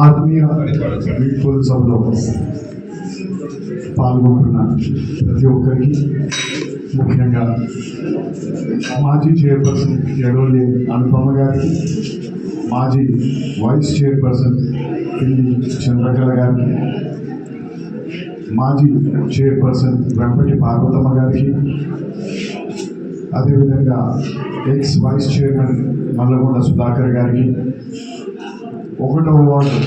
ఆత్మీయ వీడ్కోలు సభలో పాల్గొంటున్న ప్రతి ఒక్కరికి ముఖ్యంగా మాజీ చైర్పర్సన్ ఎడోలి అనుపమ గారికి మాజీ వైస్ చైర్పర్సన్ పిల్లి చంద్రకళ గారికి మాజీ చైర్పర్సన్ వెంపటి పార్వతమ్మ గారికి అదేవిధంగా ex vice chairman Nallagonda Sudhakar గారికి ఒకటవ వార్డు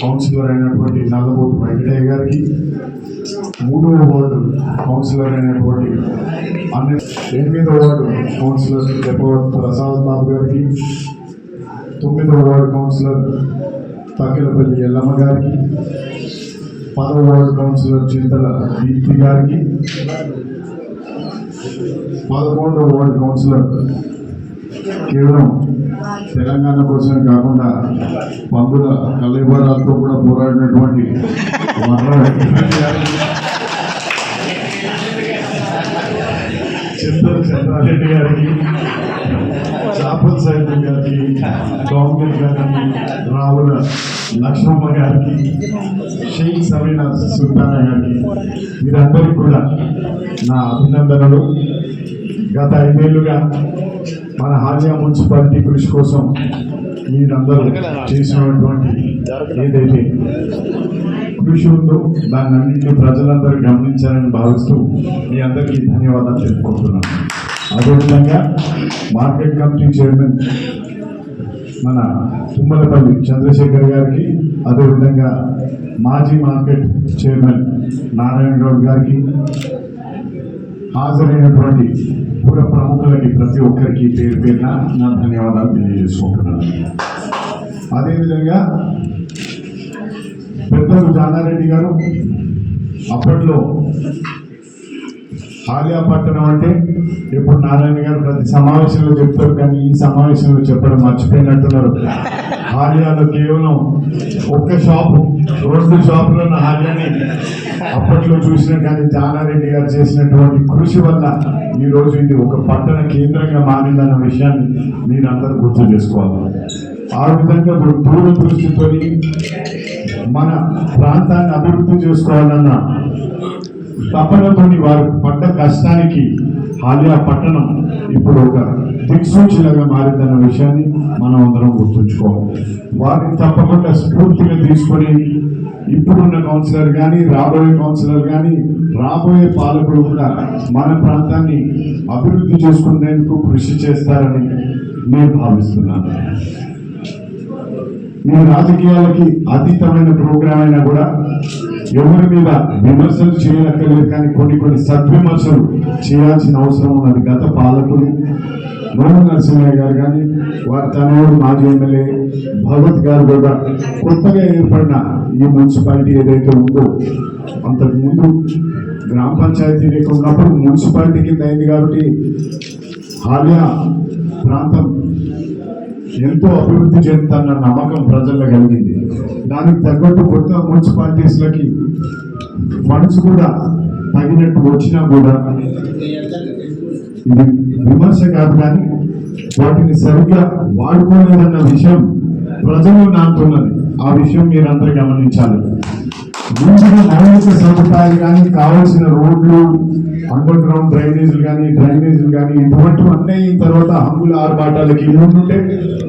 కౌన్సిలర్ అయినటువంటి నల్లబోతు వెంకటయ్య గారికి మూడవ వార్డు కౌన్సిలర్ అయినటువంటి అన్ని ఎనిమిదవ వార్డు కౌన్సిలర్ దెబ్బవత్ ప్రసాద్ బాబు గారికి తొమ్మిదవ వార్డు కౌన్సిలర్ తక్కెలపల్లి ఎల్లమ్మ గారికి పదవ వార్డు కౌన్సిలర్ చింతల దీప్తి గారికి పదకొండవ వార్డు కౌన్సిలర్ కేవలం తెలంగాణ కోసం కాకుండా పందుల కలయిబరాలతో కూడా పోరాడినటువంటి మర్ర చంద్రారెడ్డి గారికి చాపల్ సైతం గారికి గవర్నమెంట్ గారికి రావుల లక్ష్మమ్మ గారికి షేక్ సమీనా సుల్తానా గారికి వీరందరికీ కూడా నా అభినందనలు. గత ఐదేళ్ళుగా మన హాజియా మున్సిపాలిటీ కృషి కోసం మీరందరూ చేసినటువంటి ఏదైతే కృషి ఉందో దాన్ని అన్నింటినీ ప్రజలందరూ గమనించాలని భావిస్తూ మీ అందరికీ ధన్యవాదాలు తెలుపుకుంటున్నాను అదేవిధంగా మార్కెట్ కమిటీ చైర్మన్ మన తుమ్మలపల్లి చంద్రశేఖర్ గారికి అదేవిధంగా మాజీ మార్కెట్ చైర్మన్ నారాయణ గౌడ్ గారికి హాజరైనటువంటి పుర ప్రముఖులకి ప్రతి ఒక్కరికి పేరు పేరున నా ధన్యవాదాలు తెలియజేసుకుంటున్నాను. అదేవిధంగా పెద్దలు జానారెడ్డి గారు అప్పట్లో హాలియాపట్టణం అంటే ఇప్పుడు నారాయణ గారు ప్రతి సమావేశంలో చెప్తారు కానీ ఈ సమావేశంలో చెప్పడం మర్చిపోయినట్టున్నారు. హాలియాలో కేవలం ఒక్క షాపు రెండు షాపులో ఉన్న హాలియాని అప్పట్లో చూసిన కానీ జానారెడ్డి గారు చేసినటువంటి కృషి వల్ల ఈ రోజు ఇది ఒక పట్టణ కేంద్రంగా మారిందన్న విషయాన్ని మీరందరూ గుర్తు చేసుకోవాలి. ఆ విధంగా దూర దూరదృష్టితో మన ప్రాంతాన్ని అభివృద్ధి చేసుకోవాలన్న తపనతోని వారు పడ్డ కష్టానికి హాలియా పట్టణం ఇప్పుడు ఒక దిక్సూచిలాగా మారిందన్న విషయాన్ని మనం అందరం గుర్తుంచుకోవాలి. వారిని తప్పకుండా స్ఫూర్తిగా తీసుకొని ఇప్పుడున్న కౌన్సిలర్ కానీ రాబోయే కౌన్సిలర్ కానీ రాబోయే పాలకులు కూడా మన ప్రాంతాన్ని అభివృద్ధి చేసుకునేందుకు కృషి చేస్తారని నేను భావిస్తున్నాను. ఈ రాజకీయాలకి అతీతమైన ప్రోగ్రామ్ అయినా కూడా ఎవరి మీద విమర్శలు చేయక్కర్లేదు కానీ కొన్ని కొన్ని సద్విమర్శలు చేయాల్సిన అవసరం ఉన్నది. గత పాలకులు నోము నరసింహయ్య గారు కానీ వారి తనయుడు మాజీ ఎమ్మెల్యే భగవత్ గారు కూడా కొత్తగా ఏర్పడిన ఈ మున్సిపాలిటీ ఏదైతే ఉందో అంతకుముందు గ్రామ పంచాయతీ లేక ఉన్నప్పుడు మున్సిపాలిటీ కింద అయింది కాబట్టి హాలియా ప్రాంతం ఎంతో అభివృద్ధి చెందుతున్న నమ్మకం ప్రజల్లో కలిగింది. దానికి తగ్గట్టు కొత్త మున్సిపాలిటీస్లకి ఫండ్స్ కూడా తగినట్టు వచ్చినా కూడా ఇది విమర్శ కాదు కానీ వాటిని సరిగ్గా వాడుకోలేదన్న విషయం ప్రజలు నాటున్నది ఆ విషయం మీరందరూ గమనించాలి. ముందుగా మౌలిక సదుపాయాలు కానీ కావలసిన రోడ్లు అండర్ గ్రౌండ్ డ్రైనేజీలు కానీ డ్రైనేజీలు కానీ ఇటువంటివి అన్నీ అయిన తర్వాత హంగుల ఆర్భాటాలకి ముందుంటే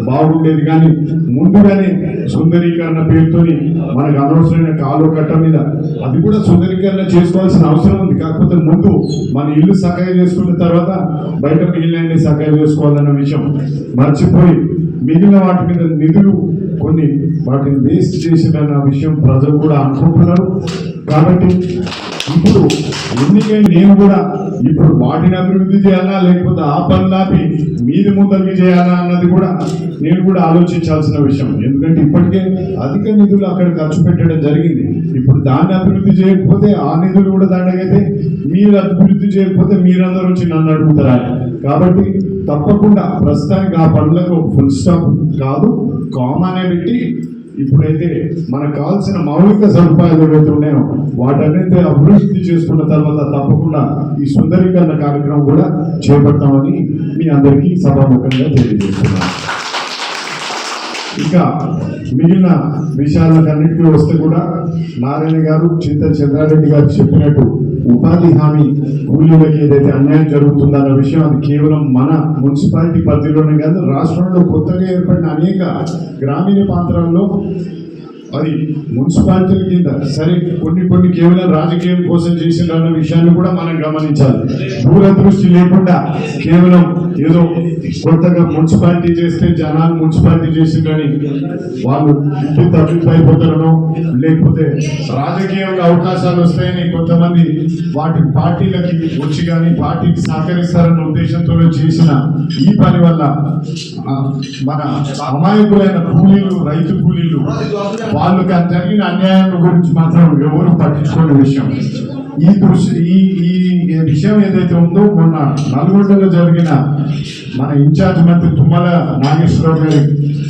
బాగుండేది. కానీ ముందుగానే సుందరీకరణ పేరుతోని మనకు అనవసరమైన కాలు కట్ట మీద అది కూడా సుందరీకరణ చేసుకోవాల్సిన అవసరం ఉంది. కాకపోతే ముందు మన ఇల్లు సహాయం చేసుకున్న తర్వాత బయట మిగిలిన సహాయం చేసుకోవాలన్న విషయం మర్చిపోయి మిగిలిన వాటి మీద నిధులు కొన్ని వాటిని వేస్ట్ చేసిన విషయం ప్రజలు కూడా అనుకుంటున్నారు. కాబట్టి ఇప్పుడు ఎన్నికైనా నేను కూడా ఇప్పుడు వాటిని అభివృద్ధి చేయాలా లేకపోతే ఆ పనులాపి మీది ముందరికి చేయాలా అన్నది కూడా నేను కూడా ఆలోచించాల్సిన విషయం. ఎందుకంటే ఇప్పటికే అధిక నిధులు అక్కడ ఖర్చు పెట్టడం జరిగింది. ఇప్పుడు దాన్ని అభివృద్ధి చేయకపోతే ఆ నిధులు కూడా దండగైతే మీరు అభివృద్ధి చేయకపోతే మీరందరూ వచ్చి నన్ను అడుగుతారా? కాబట్టి తప్పకుండా ప్రస్తుతానికి ఆ పనులకు ఫుల్ స్టాప్ కాదు. కామనే పెట్టి ఇప్పుడైతే మనకు కావాల్సిన మౌలిక సదుపాయాలు ఏవైతే ఉన్నాయో వాటన్నిటి అభివృద్ధి చేసుకున్న తర్వాత తప్పకుండా ఈ సుందరీకరణ కార్యక్రమం కూడా చేపడతామని మీ అందరికీ సభాముఖంగా తెలియజేస్తున్నాను. ఇంకా మిగిలిన విషయాలన్నింటికీ వస్తే కూడా నారాయణ గారు చింత చంద్రారెడ్డి గారు చెప్పినట్టు ఉపాధి హామీ కూలీలకి ఏదైతే అన్యాయం జరుగుతుందన్న విషయం అది కేవలం మన మున్సిపాలిటీ పరిధిలోనే కాదు రాష్ట్రంలో కొత్తగా ఏర్పడిన అనేక గ్రామీణ ప్రాంతాల్లో అది మున్సిపాలిటీల కింద సరే కొన్ని కొన్ని కేవలం రాజకీయం కోసం చేసిన విషయాన్ని కూడా మనం గమనించాలి. దూరదృష్టి లేకుండా కేవలం ఏదో కొత్తగా మున్సిపాలిటీ చేస్తే జనాలు మున్సిపాలిటీ చేసి కానీ వాళ్ళు ఇంటి తగ్గిపోయిపోతారనో లేకపోతే రాజకీయంగా అవకాశాలు వస్తాయని కొంతమంది వాటి పార్టీలకి వచ్చి కానీ పార్టీకి సహకరిస్తారన్న ఉద్దేశంతో చేసిన ఈ పని వల్ల మన అమాయకులైన కూలీలు రైతు కూలీలు వాళ్ళకి జరిగిన అన్యాయం గురించి మాత్రం ఎవరు పట్టించుకునే విషయం. ఈ దృశ్య ఈ ఈ విషయం ఏదైతే ఉందో మొన్న నల్గొండలో జరిగిన మన ఇన్ఛార్జ్ మంత్రి తుమ్మల నాగేశ్వరరావు గారి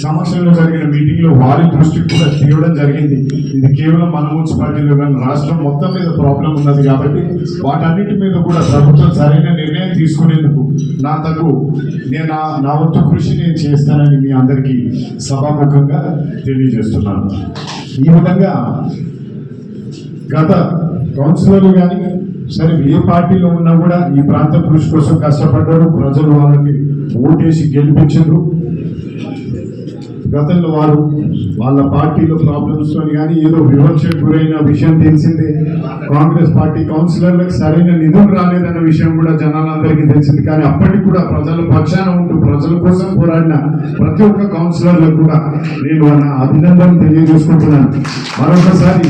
సమక్షంలో జరిగిన మీటింగ్లో వారి దృష్టికి కూడా తీయడం జరిగింది. ఇది కేవలం మన మున్సిపాలిటీలో కానీ రాష్ట్రం మొత్తం మీద ప్రాబ్లం ఉన్నది కాబట్టి వాటన్నిటి మీద కూడా ప్రభుత్వం సరైన నిర్ణయం తీసుకునేందుకు నా తగు నేను నా నా వంతు కృషి నేను చేస్తానని మీ అందరికీ సభాముఖంగా తెలియజేస్తున్నాను. ఈ విధంగా గత కౌన్సిలర్లు కానీ సరే ఏ పార్టీలో ఉన్నా కూడా ఈ ప్రాంత కృషి కోసం కష్టపడ్డారు ప్రజలు వాళ్ళకి ఓటేసి గెలిపించారు. గతంలో వారు వాళ్ళ పార్టీలో ప్రాబ్లమ్స్తో కానీ ఏదో వివక్షకు గురైన విషయం తెలిసిందే. కాంగ్రెస్ పార్టీ కౌన్సిలర్లకు సరైన నిధులు రాలేదన్న విషయం కూడా జనాలందరికీ తెలిసింది. కానీ అప్పటికి కూడా ప్రజల పక్షాన ఉంటూ ప్రజల కోసం పోరాడిన ప్రతి ఒక్క కౌన్సిలర్లకు కూడా నేను అభినందన తెలియజేసుకుంటున్నాను. మరొకసారి